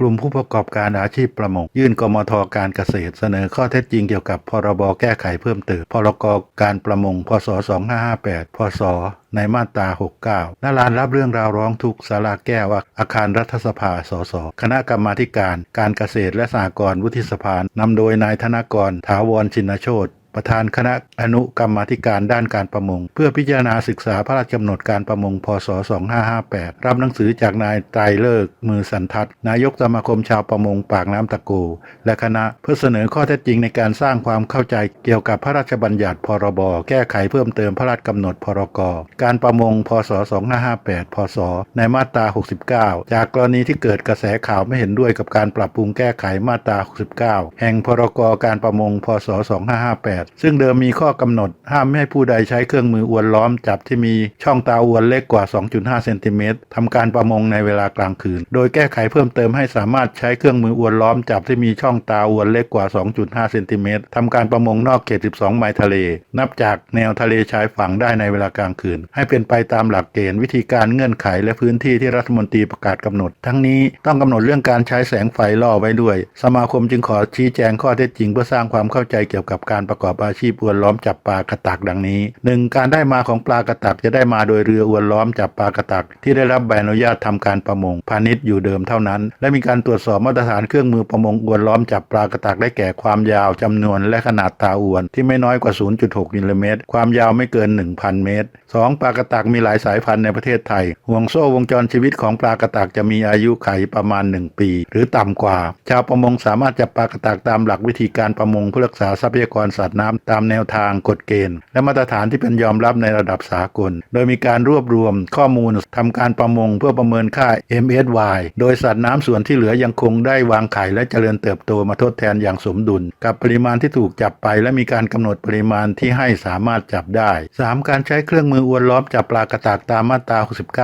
กลุ่มผู้ประกอบการอาชีพประมง ยื่นกมทการเกษตรเสนอข้อเท็จจริงเกี่ยวกับพรบแก้ไขเพิ่มเติมพรกการประมง พศ 2558 พศ ในมาตรา 69นาลานรับเรื่องราวร้องทุกข์สาราแก้วอาคารรัฐสภา สส คณะกรรมาการ การเกษตรและสหกรณ์วุฒิสภานำโดยนายธนกร ถาวรชินโชต ประธานคณะอนุกรรมาธิการด้านการประมง เพื่อพิจารณาศึกษาพระราชกำหนดการประมง พศ 2558 รับหนังสือจากนายไตรเลิกมือสันทัดนายกสมาคมชาวประมงปากน้ำตะโก และคณะเพื่อเสนอข้อเท็จจริงในการสร้างความเข้าใจเกี่ยวกับพระราชบัญญัติพรบ แก้ไขเพิ่มเติมพระราชกำหนดพรก การประมง พศ 2558 พศ ในมาตรา 69 จากกรณีที่เกิดกระแสข่าวไม่เห็นด้วยกับการปรับปรุงแก้ไขมาตรา 69 แห่งพรกการประมง พศ 2558ซึ่งเดิมมีข้อกำหนด ห้ามไม่ให้ผู้ใดใช้เครื่องมืออวนล้อมจับที่มีช่องตาอวนเล็กกว่า 2.5 เซนติเมตรทำการประมงในเวลากลางคืน โดยแก้ไขเพิ่มเติมให้สามารถใช้เครื่องมืออวนล้อมจับที่มีช่องตาอวนเล็กกว่า 2.5 เซนติเมตรทำการประมงนอกเขต 12 ไมล์ทะเล นับจากแนวทะเลชายฝั่งได้ในเวลากลางคืน ให้เป็นไปตามหลักเกณฑ์วิธีการเงื่อนไขและพื้นที่ที่รัฐมนตรีประกาศกำหนด ทั้งนี้ต้องกำหนดเรื่องการใช้แสงไฟล่อไว้ด้วย สมาคมจึงขอชี้แจงข้อเท็จจริงเพื่อสร้างความเข้าใจเกี่ยวกับการประกอบอาชีพอวนล้อมจับปลากระตักดังนี้ 1. การได้มาของปลากระตักจะได้มาโดยเรืออวนล้อมจับปลากระตัก ที่ได้รับใบอนุญาตทำการประมงพาณิชย์อยู่เดิมเท่านั้น และมีการตรวจสอบมาตรฐานเครื่องมือประมงอวนล้อมจับปลากระตักได้แก่ความยาวจำนวนและขนาดตาอวน ที่ไม่น้อยกว่า 0.6มิลลิเมตรความยาวไม่เกิน 1,000 เมตร 2. ปลากระตักมีหลายสายพันธุ์ในประเทศไทย ห่วงโซ่วงจรชีวิตของปลากระตักจะมีอายุไขประมาณ 1 ปี หรือต่ำกว่า ชาวประมงสามารถจับปลากระตักตามหลักวิธีการประมงเพื่อรักษาทรัพยากรสัตว์น้ำตามแนวทางกฎเกณฑ์ และมาตรฐานที่เป็นยอมรับในระดับสากล โดยมีการรวบรวมข้อมูลทำการประมงเพื่อประเมินค่า MSY โดยสัตว์น้ำส่วนที่เหลือยังคงได้วางไข่และเจริญเติบโตมาทดแทนอย่างสมดุล กับปริมาณที่ถูกจับไป และมีการกำหนดปริมาณที่ให้สามารถจับได้ 3. การใช้เครื่องมืออวนล้อมจับปลากระตากตามมาตรา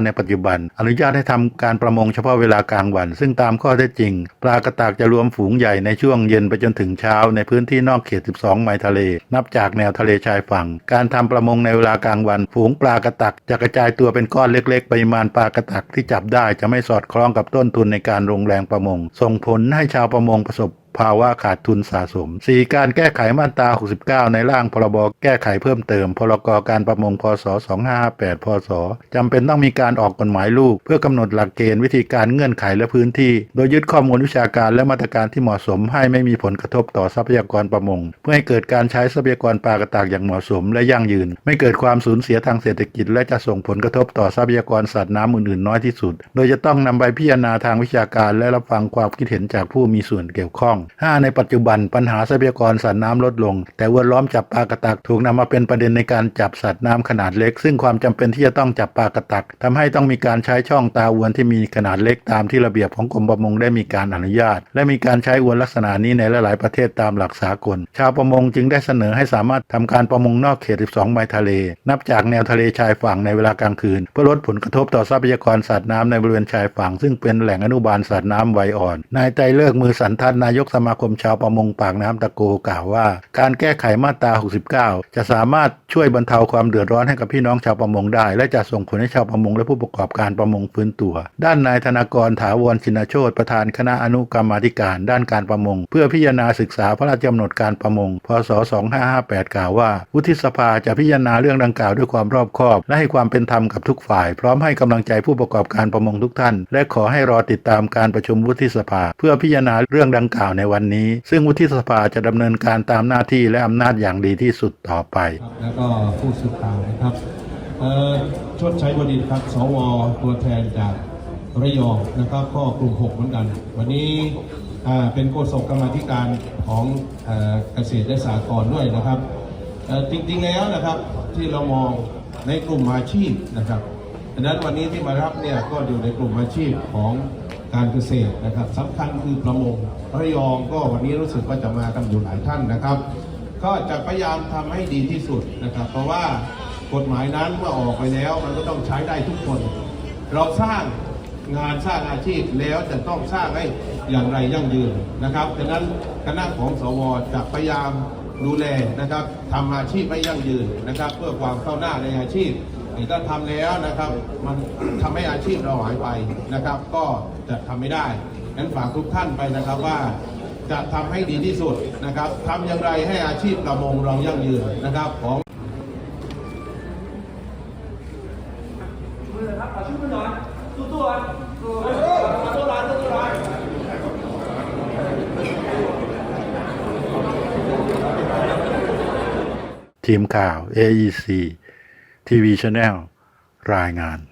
69 ในปัจจุบัน อนุญาตให้ทำการประมงเฉพาะเวลากลางวัน ซึ่งตามข้อเท็จจริง ปลากระตากจะรวมฝูงใหญ่ในช่วงเย็นไปจนถึงเช้า ในพื้นที่นอกเขต 12 ไมล์ทะเลนับจากแนวทะเลชายฝั่ง การทำประมงในเวลากลางวัน ฝูงปลากระตักจะกระจายตัวเป็นก้อนเล็ก ๆ ปริมาณปลากระตักที่จับได้จะไม่สอดคล้องกับต้นทุนในการลงแรงประมง ส่งผลให้ชาวประมงประสบ ภาวะขาดทุนสะสม 4. การแก้ไขมาตรา 69 ในร่างพรบแก้ไขเพิ่มเติม พรกการประมงพศ 2558 พศจำเป็นต้องมีการออกกฎหมายลูก เพื่อกำหนดหลักเกณฑ์วิธีการเงื่อนไขและพื้นที่ โดยยึดข้อมูลวิชาการและมาตรการที่เหมาะสม ให้ไม่มีผลกระทบต่อทรัพยากรประมง เพื่อให้เกิดการใช้ทรัพยากรปลากระตากอย่างเหมาะสม และยั่งยืน ไม่เกิดความสูญเสียทางเศรษฐกิจ และจะส่งผลกระทบต่อทรัพยากรสัตว์น้ำอื่นๆน้อยที่สุด โดยจะต้องนำไปพิจารณาทางวิชาการ และรับฟังความคิดเห็นจากผู้มีส่วนเกี่ยวข้อง 5. ในปัจจุบันปัญหาทรัพยากรสัตว์น้ำลดลง แต่อวล้อมจับปลากระตักถูกนำมาเป็นประเด็นในการจับสัตว์น้ำขนาดเล็ก ซึ่งความจำเป็นที่จะต้องจับปลากระตักทำให้ต้องมีการใช้ช่องตาอวนที่มีขนาดเล็กตามที่ระเบียบของกรมประมงได้มีการอนุญาต และมีการใช้อวนลักษณะนี้ในหลาย ๆ ประเทศตามหลักสากล ชาวประมงจึงได้เสนอให้สามารถทำการประมงนอกเขต 12 ไมล์ทะเล นับจากแนวทะเลชายฝั่งในเวลากลางคืน เพื่อลดผลกระทบต่อทรัพยากรสัตว์น้ำในบริเวณชายฝั่ง ซึ่งเป็นแหล่งอนุบาลสัตว์น้ำไวอ่อน นายไตเลิกมือสันทัดนายกสมาคมชาวประมงปากน้ำตะโกกล่าวว่า การแก้ไขมาตรา 69 จะสามารถช่วยบรรเทาความเดือดร้อนให้กับพี่น้องชาวประมงได้ และจะส่งผลให้ชาวประมงและผู้ประกอบการประมงฟื้นตัว ด้านนายธนากรถาวรชินโชตประธานคณะอนุกรรมาธิการด้านการประมง เพื่อพิจารณาศึกษาพระราชกำหนดการประมง พศ 2558 กล่าวว่า วุฒิสภาจะพิจารณาเรื่องดังกล่าวด้วยความรอบคอบ และให้ความเป็นธรรมกับทุกฝ่าย พร้อมให้กำลังใจผู้ประกอบการประมงทุกท่าน และขอให้รอติดตามการประชุมวุฒิสภา เพื่อพิจารณาเรื่องดังกล่าวในวันนี้ ซึ่งวุฒิสภาจะดำเนินการตามหน้าที่และอำนาจอย่างดีที่สุดต่อไป แล้วก็ผู้สื่อข่าวนะครับชดใช้บดินครับสวตัวแทนจากระยองนะครับก็กลุ่ม 6 เหมือนกัน วันนี้เป็นโฆษกกรรมธิการของเกษตรและสหกรณ์ด้วยนะครับจริงๆแล้วนะครับที่เรามองในกลุ่มอาชีพนะครับดังนั้นวันนี้ที่มารับเนี่ยก็อยู่ในกลุ่มอาชีพของ การเกษตรนะครับสำคัญคือประมงระยองก็วันนี้รู้สึกว่าจะมากันอยู่หลายท่านนะครับ ก็จะพยายามทำให้ดีที่สุดนะครับ เพราะว่ากฎหมายนั้นเมื่อออกไปแล้วมันก็ต้องใช้ได้ทุกคน เราสร้างงานสร้างอาชีพแล้วจะต้องสร้างให้อย่างไรยั่งยืนนะครับดังนั้นคณะของสวจะพยายามดูแลนะครับทำอาชีพให้ยั่งยืนนะครับ เพื่อความก้าวหน้าในอาชีพถ้าทำแล้วนะครับ มันทำให้อาชีพเราหายไปนะครับ ก็จะทำไม่ได้งั้นฝากทุกท่านไปนะครับว่าจะทำให้ดีที่สุดนะครับทำอย่างไรให้อาชีพประมงเรายั่งยืนนะครับของทีมข่าว AEC TV Channel รายงาน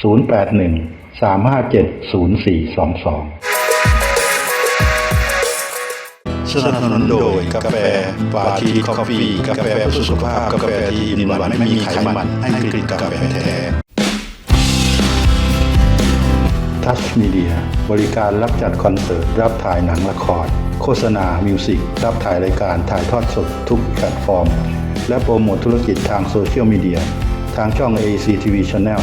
081 357 0422 สนับสนุนโดยกาแฟปาทีคอฟฟี่กาแฟเพื่อสุขภาพกาแฟที่อินวันไม่มีไขมันให้กลิ่นกาแฟแท้ทัชมีเดียบริการรับจัดคอนเสิร์ต รับถ่ายหนังละคร โฆษณา มิวสิก รับถ่ายรายการถ่ายทอดสดทุกแพลตฟอร์ม และโปรโมทธุรกิจทางโซเชียลมีเดีย ทางช่อง AC TV Channel